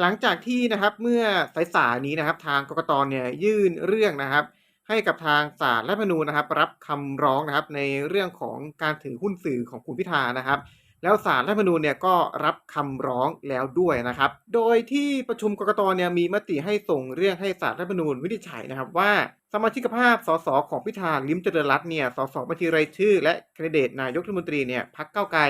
หลังจากที่นะครับเมื่อสายๆนี้นะครับ ทางกกตเนี่ยยื่นเรื่องนะครับ ให้กับทางศาลรัฐธรรมนูญนะครับ รับคำร้องนะครับในเรื่องของการถือหุ้นสื่อของคุณพิธานะครับ แล้วศาลรัฐธรรมนูญเนี่ยก็รับคำร้องแล้วด้วยนะครับ โดยที่ประชุมกกตเนี่ยมีมติให้ส่งเรื่องให้ศาลรัฐธรรมนูญวินิจฉัยนะครับว่าสมาชิกภาพสสของพิธาลิมเจริญรัตน์เนี่ยสสบัญชีรายชื่อ และแคนดิเดตนายกรัฐมนตรีเนี่ยพักเก้าไกล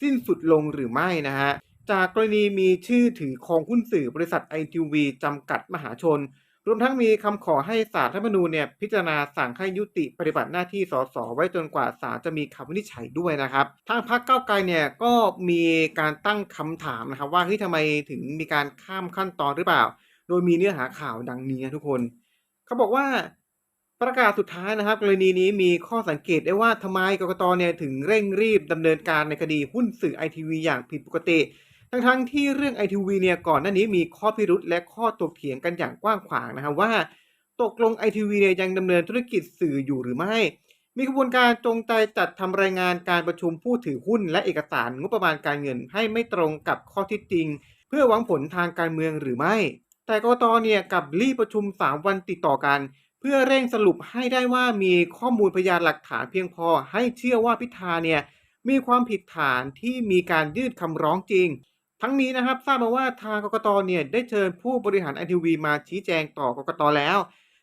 สิ้นสุดลงหรือไม่นะฮะ จากกรณีมีชื่อถือครองหุ้นสื่อบริษัทไอทีวีจำกัดมหาชน รวมทั้งมีคำขอให้ศาลรัฐธรรมนูญเนี่ยพิจารณาสั่งให้ยุติปฏิบัติหน้าที่สสไว้จนกว่าศาลจะมีคำวินิจฉัยด้วยนะครับ ทางพรรคเก้าไกลเนี่ยก็มีการตั้งคำถามนะครับว่าเฮ้ยทำไมถึงมีการข้ามขั้นตอนหรือเปล่า โดยมีเนื้อหาข่าวดังนี้นะทุกคน เขาบอกว่าประกาศสุดท้ายนะครับ กรณีนี้มีข้อสังเกตได้ว่าทำไมกกตเนี่ยถึงเร่งรีบดำเนินการในคดีหุ้นสื่อไอทีวีอย่างผิดปกติ ทั้งๆที่เรื่องไอทีวีเนี่ยก่อนหน้านี้มีข้อพิรุษและข้อตกเถียงกันอย่างกว้างขวางนะครับว่า ตกลงไอทีวีเนี่ยยังดำเนินธุรกิจสื่ออยู่หรือไม่ มีกระบวนการจงใจจัดทำรายงานการประชุมผู้ถือหุ้น และเอกสารงบประมาณการเงิน ให้ไม่ตรงกับข้อที่จริง เพื่อหวังผลทางการเมืองหรือไม่ แต่กตเนี่ยกับรีประชุม 3 วันติดต่อกัน เพื่อเร่งสรุปให้ได้ว่ามีข้อมูลพยานหลักฐานเพียงพอ ให้เชื่อว่าพิธาเนี่ยมีความผิดฐานที่มีการยื่นคำร้องจริง ทั้งนี้นะครับทราบมาว่าทางกกตเนี่ยได้เชิญผู้บริหารไอทีวีมาชี้แจงต่อกกตแล้ว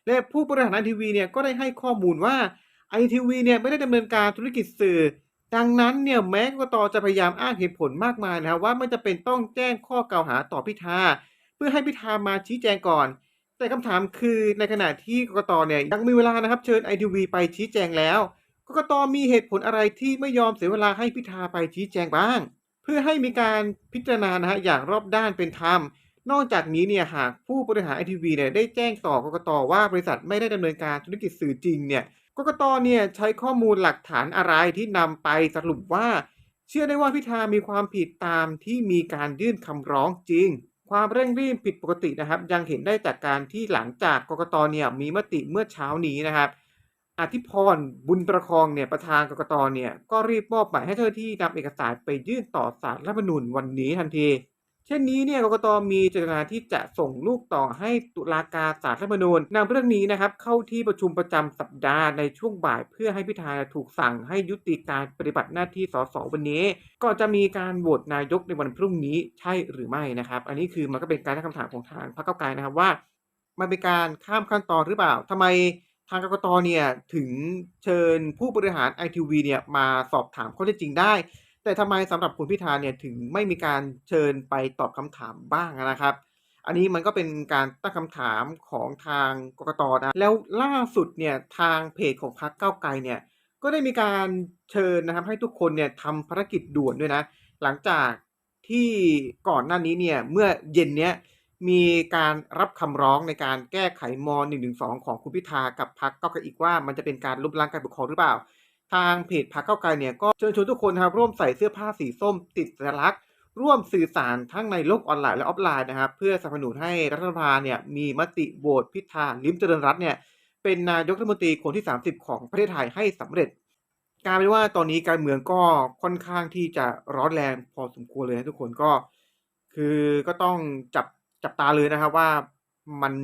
และผู้บริหารไอทีวีเนี่ยก็ได้ให้ข้อมูลว่าไอทีวีเนี่ยไม่ได้ดำเนินการธุรกิจสื่อ ดังนั้นเนี่ยแม้กกตจะพยายามอ้างเหตุผลมากมายนะครับว่าไม่จะเป็นต้องแจ้งข้อกล่าวหาต่อพิธาเพื่อให้พิธามาชี้แจงก่อน แต่คำถามคือในขณะที่กกตเนี่ยยังมีเวลานะครับเชิญไอทีวีไปชี้แจงแล้วกกตมีเหตุผลอะไรที่ไม่ยอมเสียเวลาให้พิธาไปชี้แจงบ้าง เพื่อให้มีการพิจารณานะฮะอย่างรอบด้านเป็นธรรม นอกจากนี้เนี่ยหากผู้บริหารไอทีวีเนี่ยได้แจ้งต่อกกตว่าบริษัทไม่ได้ดำเนินการธุรกิจสื่อจริงเนี่ยกกตเนี่ยใช้ข้อมูลหลักฐานอะไรที่นำไปสรุปว่า เชื่อได้ว่าพิธามีความผิดตามที่มีการยื่นคำร้องจริง ความเร่งรีบผิดปกตินะครับ ยังเห็นได้จากการที่หลังจากกกตเนี่ยมีมติเมื่อเช้านี้นะครับ อธิพรบุญประคองเนี่ยประธานกกตเนี่ยก็รีบมอบหมายให้เจ้าที่นำเอกสารไปยื่นต่อศาลรัฐธรรมนูญวันนี้ทันที เช่นนี้เนี่ยกกตมีเจตนาที่จะส่งลูกต่อให้ตุลาการศาลรัฐธรรมนูญนำเรื่องนี้นะครับเข้าที่ประชุมประจำสัปดาห์ในช่วงบ่าย เพื่อให้พิธาถูกสั่งให้ยุติการปฏิบัติหน้าที่สสวันนี้ ก็จะมีการโหวตนายกในวันพรุ่งนี้ใช่หรือไม่นะครับ อันนี้คือมันก็เป็นการตั้งคำถามของทางพรรคเก้าวไกลนะครับว่า มันเป็นการข้ามขั้นตอนหรือเปล่าทำไมางกรกตเนี่ยถึงเชิญผู้บริหารไอทีวีเนี่ยมาสอบถามข้อเท็จจริงได้ แต่ทำไมสำหรับคุณพิธาเนี่ยถึงไม่มีการเชิญไปตอบคำถามบ้างนะครับ อันนี้มันก็เป็นการตั้งคำถามของทางกกตนะแล้วล่าสุดเนี่ยทางเพจของพรรคก้าวไกลเนี่ยก็ได้มีการเชิญนะครับให้ทุกคนเนี่ยทำภารกิจด่วนด้วยนะ หลังจากที่ก่อนหน้านี้เนี่ยเมื่อเย็นเนี้ย มีการรับคำร้องในการแก้ไขม .112 ของคุณพิธากับพรรคก้าวไกลอีกว่ามันจะเป็นการล้มล้างการปกครองหรือเปล่า ทางเพจพรรคก้าวไกลเนี่ยก็เชิญชวนทุกคนนะครับร่วมใส่เสื้อผ้าสีส้มติดสัญลักษณ์ ร่วมสื่อสารทั้งในโลกออนไลน์และออฟไลน์นะครับ เพื่อสนับสนุนให้รัฐสภาเนี่ยมีมติโหวตพิธาลิมเจริญรัตน์เนี่ยเป็นนายกรัฐมนตรีคนที่ 30 ของประเทศไทยให้สำเร็จกลายเป็นว่าตอนนี้การเมืองก็ค่อนข้างที่จะร้อนแรงพอสมควรเลยนะทุกคนก็ คือก็ต้องจับ จับตาเลยนะครับว่ามัน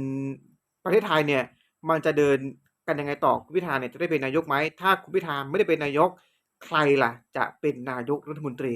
ประเทศไทยเนี่ยมันจะเดินกันยังไงต่อคุณพิธาเนี่ยจะได้เป็นนายกไหมถ้าคุณพิธาไม่ได้เป็นนายก ใครล่ะ จะเป็นนายกรัฐมนตรี